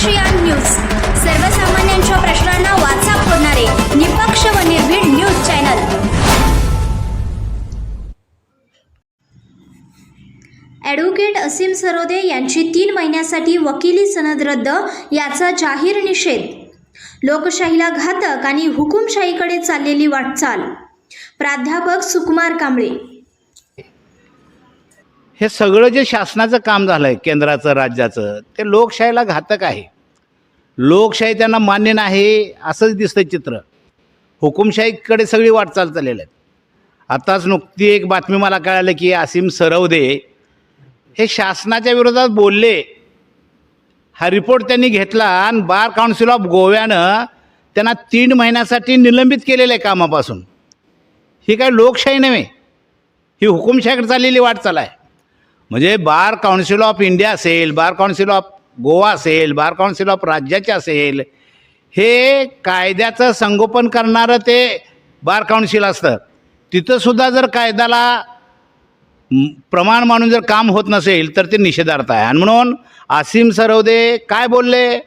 ASEAN news. सर्वसामान्यांच्या प्रश्नांना वाचा फोडणारे निपक्ष व निर्भीड news channel. Advocate Asim Sarode यांची तीन महिन्यासाठी वकिली सनद रद्द याचा जाहीर निषेध. लोकशाहीला घातक आणि हुकुमशाहीकडे चाललेली वाटचाल. प्राध्यापक सुकुमार कांबळे. हे सगळं जे शासनाचं काम झालं आहे केंद्राचं राज्याचं ते लोकशाहीला घातक आहे. लोकशाही त्यांना मान्य नाही असंच दिसतं चित्र. हुकुमशाहीकडे सगळी वाटचाल चाललेली आहे. आताच नुकती एक बातमी मला कळाली की आसिम सरवदे हे शासनाच्या विरोधात बोलले. हा रिपोर्ट त्यांनी घेतला आणि बार काउन्सिल ऑफ गोव्यानं त्यांना तीन महिन्यासाठी निलंबित केलेलं आहे कामापासून. ही काय लोकशाही नव्हे. ही हुकुमशाहीकडे चाललेली वाटचाल आहे. म्हणजे बार काउन्सिल ऑफ इंडिया असेल बार काउन्सिल ऑफ गोवा असेल बार काउन्सिल ऑफ राज्याचे असेल हे कायद्याचं संगोपन करणारं ते बार काउन्सिल असतं. तिथंसुद्धा जर कायद्याला प्रमाण मानून जर काम होत नसेल तर ते निषेधार्थ आहे. आणि म्हणून आसिम सरवदे काय बोलले?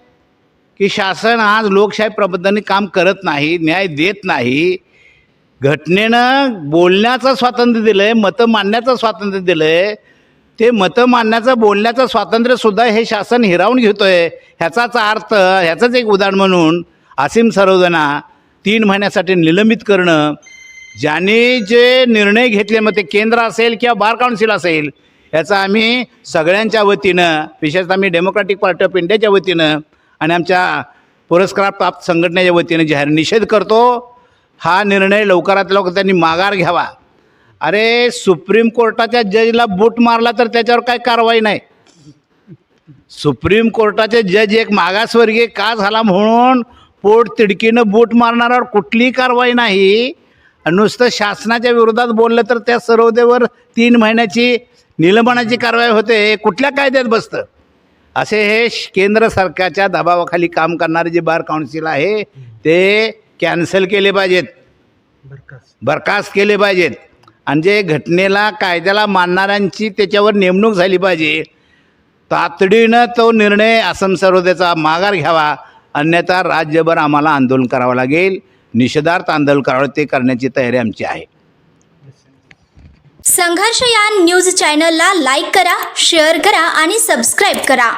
की शासन आज लोकशाही प्रबंधाने काम करत नाही न्याय देत नाही. घटनेनं बोलण्याचं स्वातंत्र्य दिलं आहे मतं मांडण्याचं स्वातंत्र्य दिलं आहे ते मतं मांडण्याचं बोलण्याचं स्वातंत्र्यसुद्धा हे शासन हिरावून घेतो आहे ह्याचाच अर्थ ह्याचंच एक उदाहरण म्हणून आसिम सरोजना तीन महिन्यासाठी निलंबित करणं ज्यांनी जे निर्णय घेतले मग ते केंद्र असेल किंवा बार काउन्सिल असेल याचा आम्ही सगळ्यांच्या वतीनं विशेषतः आम्ही डेमोक्रॅटिक पार्टी ऑफ इंडियाच्या वतीनं आणि आमच्या पुरस्कार प्राप्त संघटनेच्या वतीनं जाहीर निषेध करतो. हा निर्णय लवकरात लवकर त्यांनी माघार घ्यावा. अरे सुप्रीम कोर्टाच्या जजला बूट मारला तर त्याच्यावर काय कारवाई नाही. सुप्रीम कोर्टाचे जज एक मागासवर्गीय का झाला म्हणून पोट तिडकीनं बूट मारणाऱ्यावर कुठलीही कारवाई नाही. आणि नुसतं शासनाच्या विरोधात बोललं तर त्या सर्वदेवर तीन महिन्याची निलंबनाची कारवाई होते. कुठल्या कायद्यात बसतं? असे हे केंद्र सरकारच्या दबावाखाली काम करणारे जे बार काउन्सिल आहे ते कॅन्सल केले पाहिजेत. बरखास्त केले पाहिजेत. आणि जे घटनेला कायद्याला मानणाऱ्यांची त्याच्यावर नेमणूक झाली पाहिजे तातडीनं तो निर्णय आसम सर्वोदयाचा माघार घ्यावा अन्यथा राज्यभर आम्हाला आंदोलन करावं लागेल. निषेधार्थ आंदोलन करावं ते करण्याची तयारी आमची आहे. संघर्षयान न्यूज चॅनलला लाईक करा शेअर करा आणि सबस्क्राईब करा.